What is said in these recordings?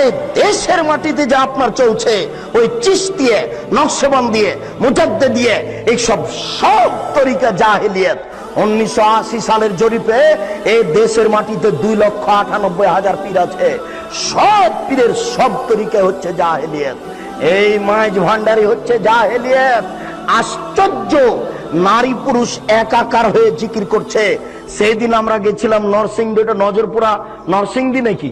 এই দেশের মাটিতে যা আপনার চলছে, ওই চিস দিয়ে, নকশবন দিয়ে, মুজাদ্দে দিয়ে, এইসব সব তরিকা জাহেলিয়াত। উনিশশো আশি সালের জরিপে এই দেশের মাটিতে দুই লক্ষ আটানব্বই হাজার পীর আছে। সব পীরের সব তরিকা হচ্ছে জাহেলিয়াত। এই মাইজ ভান্ডারি হচ্ছে জাহেলিয়াত। আশ্চর্য! নারী পুরুষ একাকার হয়ে জিকির করছে। সেই দিন আমরা গেছিলাম নরসিংদী ওটা নজরপুরা। নরসিংদী নাকি?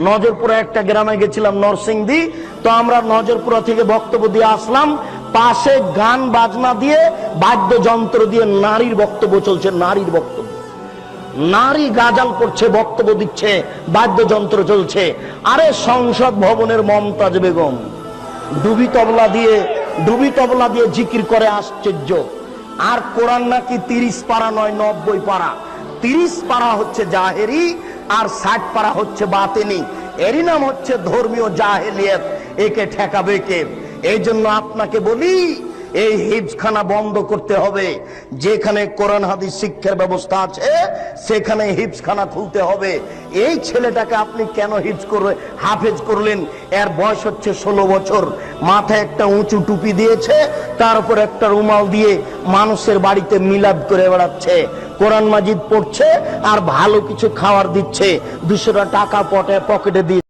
নজরপুরা একটা গ্রামে গেছিলাম নরসিংদী, তো আমরা নজরপুরা থেকে বক্তব্য দিয়ে আসলাম। পাশে গান বাজনা দিয়ে, বাদ্যযন্ত্র দিয়ে নারীর বক্তব্য চলছে, নারীর বক্তব্য। নারী গাজাল করছে, বক্তব্য দিচ্ছে, বাদ্যযন্ত্র চলছে। আরে সংসদ ভবনের মমতাজ বেগম, ডুবি তবলা দিয়ে, ডুবি তবলা দিয়ে জিকির করে আশ্চর্য। আর কোরআন নাকি তিরিশ পারা নয়, নব্বই পারা। তিরিশ পারা হচ্ছে জাহেরি আর ষাট পারা হচ্ছে বাতেনি। এরই নাম হচ্ছে ধর্মীয় জাহেলিয়ত। একে ঠেকাবে কে? এই জন্য আপনাকে বলি, এই হিজখানা বন্ধ করতে হবে। যেখানে কোরআন, হাদিস, শিক্ষার ব্যবস্থা আছে, সেখানে হিজখানা খুলতে হবে। এই ছেলেটাকে আপনি কেন হিজ করে হাফেজ করলেন? এর বয়স হচ্ছে ষোলো বছর। মাথায় একটা উঁচু টুপি দিয়েছে, তার উপর একটা রুমাল দিয়ে মানুষের বাড়িতে মিলাদ করে বেড়াচ্ছে। কোরআন মাজিদ পড়ছে আর ভালো কিছু খাওয়ার দিচ্ছে। দুশোটা টাকা পটে পকেটে দিয়ে